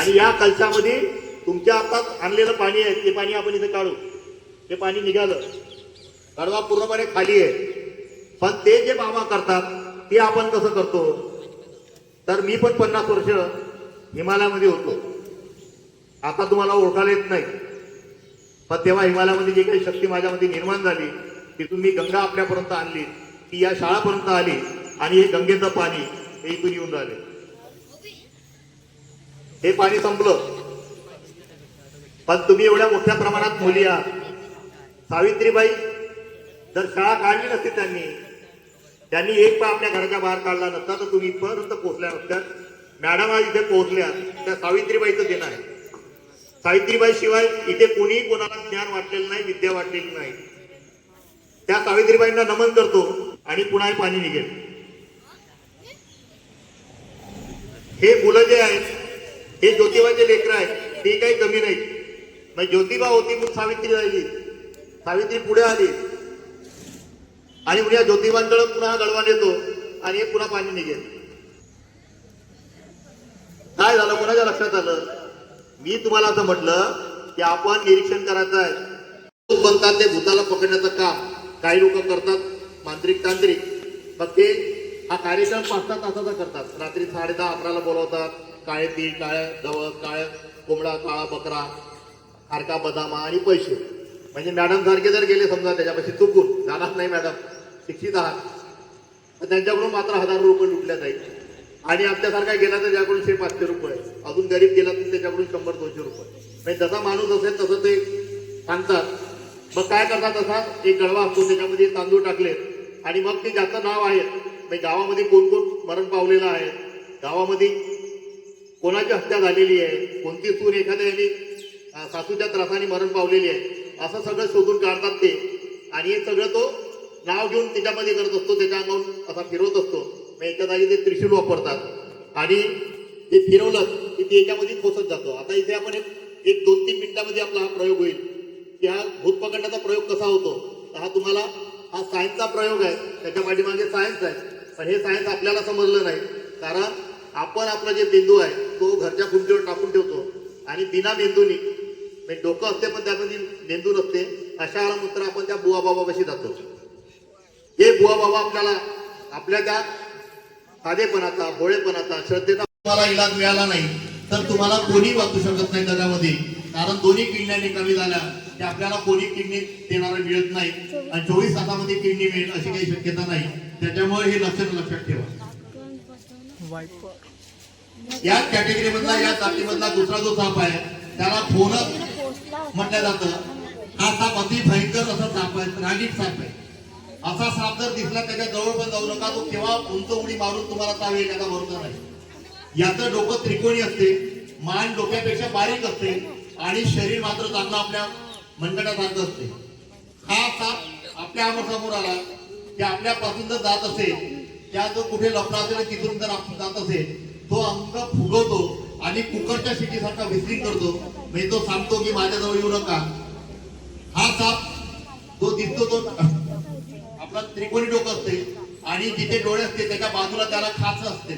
आणि या कलशामध्ये तुमच्या हातात आणलेलं पाणी आहे ते पाणी आपण इथे काढू. ते पाणी निघालं. कडवा पूर्णपणे खाली आहे. पण ते जे बाबा करतात ते आपण कसं करतो? तर मी पण पन्नास वर्ष हिमालयामध्ये होतो. आता तुम्हाला ओळखायला येत नाही. पण तेव्हा हिमालयामध्ये जी काही शक्ती माझ्यामध्ये निर्माण झाली तिथून मी गंगा आपल्यापर्यंत आणली ती या शाळापर्यंत आली आणि हे गंगेचं पाणी हे इथून येऊन राहिले. हे पाणी संपलं. पण तुम्ही एवढ्या मोठ्या प्रमाणात मुली आहात. सावित्रीबाई जर शाळा काढली नसती त्यांनी त्यांनी एक पण आपल्या घराच्या बाहेर काढला नसता तर तुम्ही इथपर्यंत पोहोचल्या नसत्या मॅडम आज इथे पोहोचल्या त्या सावित्रीबाईचं देणं आहे. सावित्रीबाई शिवाय इथे कोणीही कोणाला ज्ञान वाटलेलं नाही विद्या वाटलेली नाही. त्या सावित्रीबाईंना नमन करतो आणि पुन्हा पाणी निघेल. हे मुलं जे आहेत हे ज्योतिबाचे लेकर आहेत ते काही कमी नाही मग ज्योतिबा होती मग सावित्री राहिली. सावित्री पुढे आली. आणि उद्या ज्योतिबांकडे पुन्हा गडवा येतो आणि हे पुन्हा पाणी निघेल. काय झालं? कोणाच्या लक्षात आलं? मी तुम्हाला असं म्हटलं की आपण निरीक्षण करायचं आहे. बनतात ते भूताला पकडण्याचं काम. काही लोक करतात मांत्रिक तांत्रिक. मग ते हा कार्यक्रम पाच तासाचा करतात. रात्री साडे दहा अकराला बोलवतात. काळे तीळ काळे गवत काळं कोंबडा काळा बकरा खारका बदामा आणि पैसे म्हणजे मॅडम सारखे जर गेले समजा त्याच्यापाशी चुकून जाणार नाही मॅडम शिक्षित आहात. तर त्यांच्याकडून मात्र हजार रुपये लुटल्या जाईल. आणि आमच्यासारखा गेला तर त्याकडून शे पाचशे रुपये. अजून गरीब गेला तर त्याच्याकडून शंभर दोनशे रुपये. म्हणजे जसा माणूस असेल तसं ते सांगतात. मग काय करतात असा एक गळवा असतो त्याच्यामध्ये तांदूळ टाकले आणि मग ते ज्याचं नाव आहे म्हणजे गावामध्ये कोण कोण मरण पावलेलं आहे गावामध्ये कोणाची हत्या झालेली आहे? कोणती सून एखाद्या सासूच्या त्रासाने मरण पावलेली आहे? असं सगळं शोधून काढतात ते. आणि हे सगळं तो नाव घेऊन त्याच्यामध्ये करत असतो त्याच्या अंगावर असा फिरवत असतो. मग एका जागी ते त्रिशूल वापरतात. आणि ते फिरवलं की ते याच्यामध्ये खोसत जातो. आता इथे आपण एक एक दोन तीन मिनिटामध्ये आपला हा प्रयोग होईल. की हा भूत पकडण्याचा प्रयोग कसा होतो? तर हा तुम्हाला हा सायन्सचा प्रयोग आहे. त्याच्या पाठीमागे सायन्स आहे. पण हे सायन्स आपल्याला समजलं नाही. कारण आपण आपला जे बिंदू आहे तो घरच्या खुर्चीवर टाकून ठेवतो. आणि बिना मेंदूनी म्हणजे डोकं असते पण त्यामध्ये मेंदू नसते अशा नंतर आपण त्या बुवा बाबापाशी जातो. हे बुवा बाबा आपल्याला आपल्या त्या साधेपणाचा भोळेपणाचा श्रद्धेचा तुम्हाला इलाज मिळाला नाही तर तुम्हाला कोणी वाचू शकत नाही जगामध्ये कारण दोन्ही किडण्या कमी झाल्या की आपल्याला कोणी किडनी देणारा मिळत नाही आणि चोवीस तासामध्ये किडनी मिळेल अशी काही शक्यता नाही. त्याच्यामुळे हे लक्षण लक्षात ठेवा. या कॅटेगरी मधला या जातीमधला दुसरा जो साप आहे त्याला फोनच म्हटलं जातं. हा साप अति भयंकर असा साप आहे रागीट साप आहे. असा साप जर दिसला त्याच्याजवळ पण जाऊ नका तो केव्हा उंच उडी मारून तुम्हाला चावेल त्याचा बरोबर आहे याचं डोकं त्रिकोणी असते मान डोक्यापेक्षा बारीक असते आणि शरीर मात्र चांगलं आपल्या मनगटासारखं असते. हा साप आपल्यासमोर आला की आपल्यापासून जर जात असेल त्या जो कुठे लपला असेल तिथून जर जात असेल तो अंग फुगवतो आणि कुकरच्या शिटीसारखा विस्लिंग करतो. म्हणजे तो सांगतो की माझ्याजवळ येऊ नका. हा साप तो दिसतो तो आपला त्रिकोणी डोकं असते आणि जिथे डोळे असते त्याच्या बाजूला त्याला खाच असते.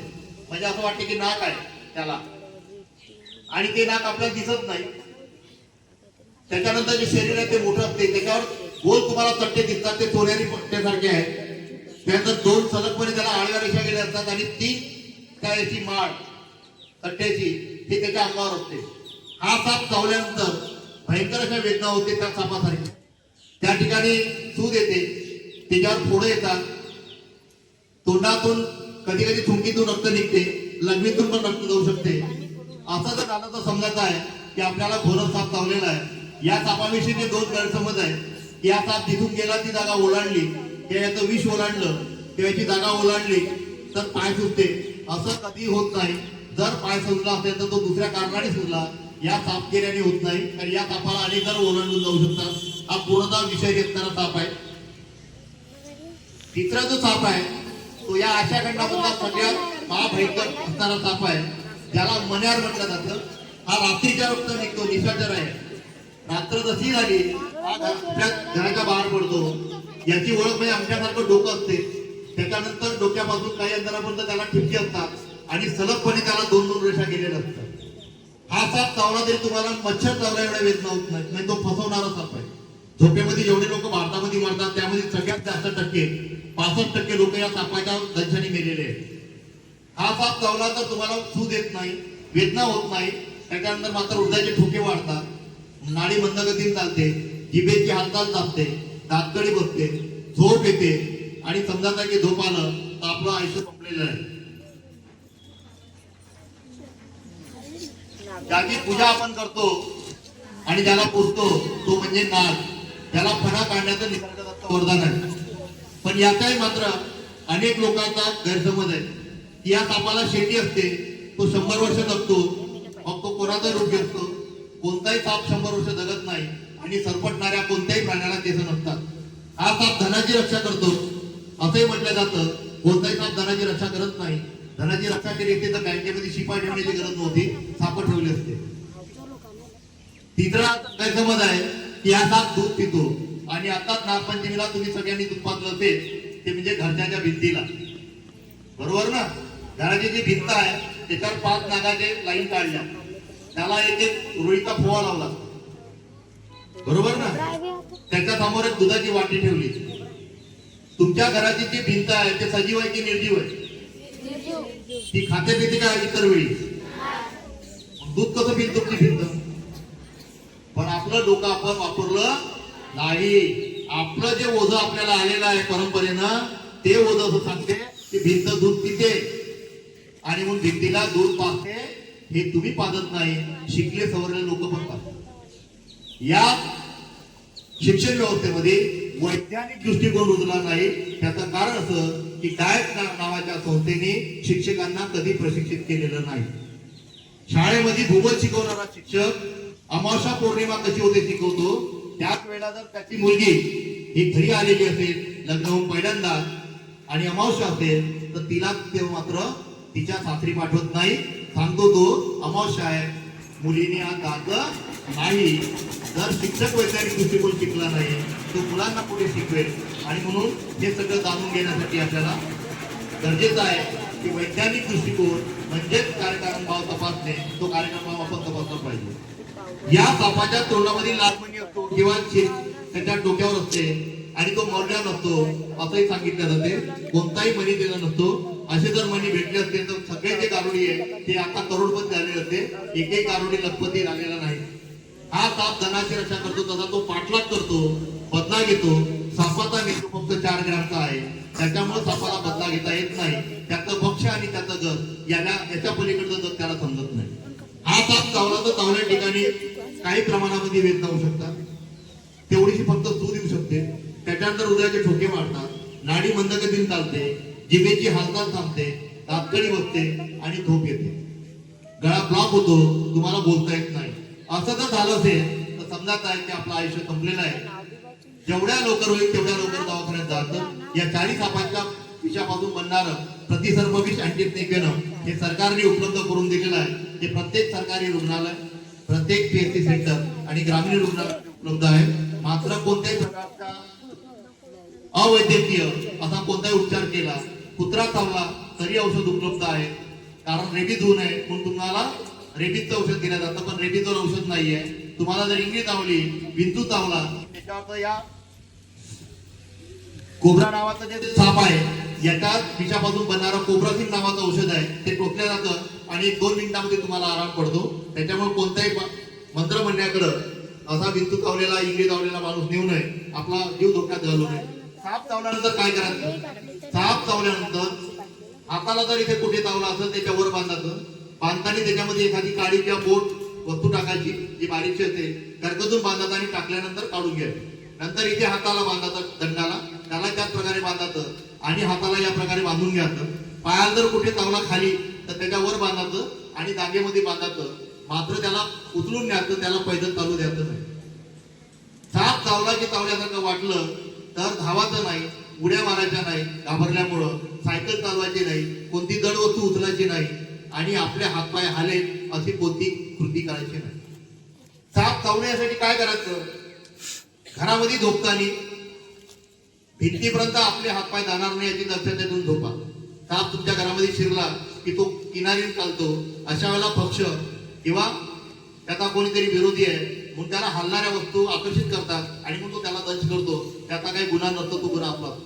म्हणजे असं वाटते की नाक आहे त्याला. आणि ते नाक आपल्याला दिसत नाही. त्याच्यानंतर जे शरीर आहे ते मोठं असते. त्याच्यावर गोल तुम्हाला चट्टे दिसतात. ते सोनेरी पट्ट्यासारखे आहेत. त्यानंतर दोन सलगपणे त्याला आडव्या रेषा गेल्या असतात आणि तीन त्या याची माळ कट्ट्याची ही त्याच्या अंगावर असते हा साप चावल्यानंतर भयंकर अशा वेदना होते त्या सापासारखी. त्या ठिकाणी सूज येते त्याच्यावर फोडं येतात. तोंडातून कधी कधी थुंकीतून रक्त निघते लघवीतून पण रक्त जाऊ शकते. असं जर झालं तर समजायचं आहे की आपल्याला घोरत साप चावलेला आहे या सापाविषयी ते दोन गैरसमज आहे की या साप तिथून गेला ती जागा ओलांडली किंवा याचं विष ओलांडलं किंवा याची जागा ओलांडली तर पाय सुटते असं कधी होत नाही. जर पाय सुजला असेल तर तो दुसऱ्या कारणाने सुजला या साप केल्याने होत नाही. कारण या तापाला अनेक जण ओलांडून जाऊ शकतात. हा पूर्णतः विषय घेतणारा ताप आहे. तिसरा जो ताप आहे तो या आशा खंडामधला सगळ्यात महाभयंकर असणारा ताप आहे. ज्याला मन्यार म्हटलं जातं. हा रात्रीच्या वक्त निघतो निशाचर आहे. रात्र जशी झाली हा आपल्या घराच्या बाहेर पडतो. याची ओळख म्हणजे आमच्यासारखं डोकं असते. त्याच्यानंतर डोक्यापासून काही अंतरापर्यंत त्याला ठिपके असतात आणि सलगपणे त्याला दोन दोन रेषा गेलेल्या असतात. हा साप चावला तरी तुम्हाला मच्छर चावला एवढ्या वेदना होत नाही तो फसवणारा साप आहे. झोपेमध्ये जेवढे लोक भारतामध्ये मरतात त्यामध्ये सगळ्यात जास्त टक्के पासष्ट टक्के लोक या सापाच्या दंशाने मेलेले आहेत. हा साप चावला तर तुम्हाला सूज येत नाही वेदना होत नाही त्याच्यानंतर मात्र हृदयाचे ठोके वाढतात. नाडी मंदगतीने चालते जिभेची हालचाल चालते दातकडी बसते झोप येते आणि समजा की झोप आलं तर आपलं आयुष्य संपलेलं आहे. ज्याची पूजा आपण करतो आणि ज्याला पुजतो तो म्हणजे नाग. त्याला फणा काढण्याचं निसर्गदत्त वरदान आहे. पण याचाही मात्र अनेक लोकांचा गैरसमज आहे. की या सापाला शेती असते तो शंभर वर्ष जगतो मग तो कोणाचा रूप घेतो? कोणताही साप शंभर वर्ष जगत नाही आणि सरपटणाऱ्या कोणत्याही प्राण्याला केस नसतात. हा साप धनाची रक्षा करतो. असंही म्हटलं जातं कोणताही साप धनाची रक्षा करत नाही. धनाची रक्षा केली असती तर बँकेमध्ये शिपाई ठेवण्याची गरज नव्हती साप ठेवले असते. तिसरा गैरसमज आहे की हा साप दूध पितो. आणि आताच नागपंचमीला तुम्ही सगळ्यांनी दूध पाजलं असेल ते म्हणजे घरच्याच्या भिंतीला. बरोबर ना? घराची जी भिंत आहे त्याच्यावर पाच नागाचे लाईन काढल्या. त्याला एक एक रोळीचा फोवा लावला. बरोबर ना? त्याच्यासमोर एक दुधाची वाटी ठेवली. तुमच्या घराची जी भिंत आहे ते सजीव आहे की निर्जीव आहे? ती खाते पिते का इतर वेळी? दूध कसं पिल तुमची भिंत? पण आपलं डोकं आपण वापरलं नाही. आपलं जे ओझं आपल्याला आलेलं आहे परंपरेनं ते ओझं असं सांगते की भिंत दूध पिते. आणि मग भिंतीला दूध पाहते हे तुम्ही पाजत नाही. शिकले सवरले लोक पण पाहतात या शिक्षण व्यवस्थेमध्ये वैज्ञानिक दृष्टिकोन रुजला नाही. त्याचं कारण असं की डायट नावाच्या संस्थेने शिक्षकांना कधी प्रशिक्षित केलेलं नाही. शाळेमध्ये भूगोल शिकवणारा शिक्षक अमावस्या पौर्णिमा कशी होते शिकवतो? त्याच वेळेला जर त्याची मुलगी ही घरी आलेली असेल लग्न होऊन पहिल्यांदा आणि अमावस्या असेल तर तिला ते मात्र तिच्या सासरी पाठवत नाही. सांगतो तो अमावस्या आहे. मुलीने हा जायचं नाही. जर शिक्षक वैज्ञानिक दृष्टिकोन शिकला नाही तो मुलांना पुढे शिकवेल. आणि म्हणून हे सगळं जाणून घेण्यासाठी आपल्याला गरजेचं आहे की वैज्ञानिक दृष्टिकोन म्हणजेच कार्यक्रम भाव तपासणे तो कार्यक्रम भाव आपण तपासला पाहिजे. या बापाच्या तोंडामध्ये लालमणी असतो किंवा त्याच्या डोक्यावर असते आणि तो मौर्या नसतो असंही सांगितलं जाते. कोणताही मणी दिला नसतो. असे जर मणी भेटले असते तर सगळे जे कारोडी आहे ते आता करोडपती झालेले असते. एकही कारोडी लखपती राहिलेला नाही. हा ताप धनाची रक्षा करतो तसा तो पाठलाग करतो बदला घेतो. सापाचा मेंदू फक्त चार ग्रामचा आहे. त्याच्यामुळे सापाला बदला घेता येत नाही. त्याचं भक्ष आणि त्याचं गत याला याच्या पलीकडचं जग त्याला समजत नाही. हा ताप चावला तर चावल्या ठिकाणी काही प्रमाणामध्ये वेदना होऊ शकतात. तेवढीशी फक्त सूज येऊ शकते. त्याच्यानंतर हृदयाचे ठोके वाढतात नाडी मंदगतीने चालते. जिभेची हालचाल थांबते. तातकडी बसते आणि झोप येते. गळा ब्लॉक होतो. तुम्हाला बोलता येत असं जर झालं असेल तर समजायचं आहे की आपलं आयुष्य संपलेलं आहे. जेवढ्या लवकर होईल तेवढ्या लवकर दवाखान्यात जातं या चाळीस सापांच्या विषापासून बनणारं प्रतिसर्पविष अँटीस्नेकेनं हे सरकारने उपलब्ध करून दिलेलं आहे. ते प्रत्येक सरकारी रुग्णालय प्रत्येक पीएससी सेंटर आणि ग्रामीण रुग्णालय उपलब्ध आहे. मात्र कोणत्याही प्रकारचा अवैद्यकीय असा कोणताही उपचार केला कुत्रा चावला तरी औषध उपलब्ध आहे. कारण रेबीज होऊ नये म्हणून तुम्हाला रेबीजचं औषध दिलं जातं पण रेबीजवर औषध नाहीये. तुम्हाला जर इंग्लिश चावली विंचू चावला त्याच्यावर या कोब्रा नावाचं जे साप आहे याच्या विषापासून बनणारं कोब्रासिन नावाचं औषध आहे ते टोचलं जातं आणि दोन मिनिटांमध्ये तुम्हाला आराम पडतो. त्याच्यामुळे कोणत्याही मंत्र म्हणण्याकडं असा विंचू चावलेला इंग्लिश चावलेला माणूस नेऊ नये. आपला जीव धोक्यात घालू नये. साप चावल्यानंतर काय करायचं? साप चावल्यानंतर हाताला जर इथे कुठे चावला असेल त्याच्यावर बांधायचं. बांधताना त्याच्यामध्ये एखादी काळी किंवा बोट वस्तू टाकायची जी बारीकशी असते कर्कतून बांधतात आणि टाकल्यानंतर काढून घ्यायचं. नंतर इथे हाताला बांधायचं दंडाला त्याला त्याच प्रकारे बांधायचं आणि हाताला या प्रकारे बांधून घ्यायचं. पायाला जर कुठे चावला खाली तर त्याच्यावर बांधायचं आणि जागेमध्ये बांधायचं मात्र त्याला उचलून न्यायचं त्याला पैदल चालू द्यायचं नाही. साप चावला की चावल्यासारखं वाटलं तर धावायचं नाही उड्या मारायच्या नाही घाबरल्यामुळं सायकल चालवायची नाही कोणती जड वस्तू उचलायची नाही आणि आपले हातपाय हाले अशी कोणती कृती करायची नाही. साप चावण्यासाठी काय करायचं? घरामध्ये झोपताना भिंतीपर्यंत आपले हातपाय जाणार नाही याची दक्षता देऊन झोपा. साप तुमच्या घरामध्ये शिरला की तो किनारी चालतो. अशा वेळेला पक्ष किंवा त्याचा कोणीतरी विरोधी आहे म्हणून त्याला हलणाऱ्या वस्तू आकर्षित करतात आणि मग तो त्याला दंश करतो. त्याचा काही गुन्हा नसतो तो गुन्हा आपला.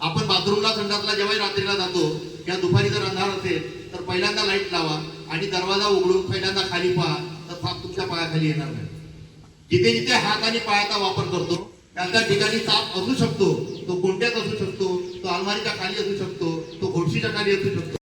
आपण बाथरूमला संडासला जेव्हाही रात्रीला जातो किंवा दुपारी जर अंधार असेल तर पहिल्यांदा लाइट लावा आणि दरवाजा उघडून पहिल्यांदा खाली पहा तर साप तुमच्या पायाखाली येणार नाही. जिथे जिथे हात आणि पायाचा वापर करतो त्या त्या ठिकाणी साप असू शकतो तो कोणत्यात असू शकतो तो अलमारीच्या खाली असू शकतो तो घोडशीच्या खाली असू शकतो.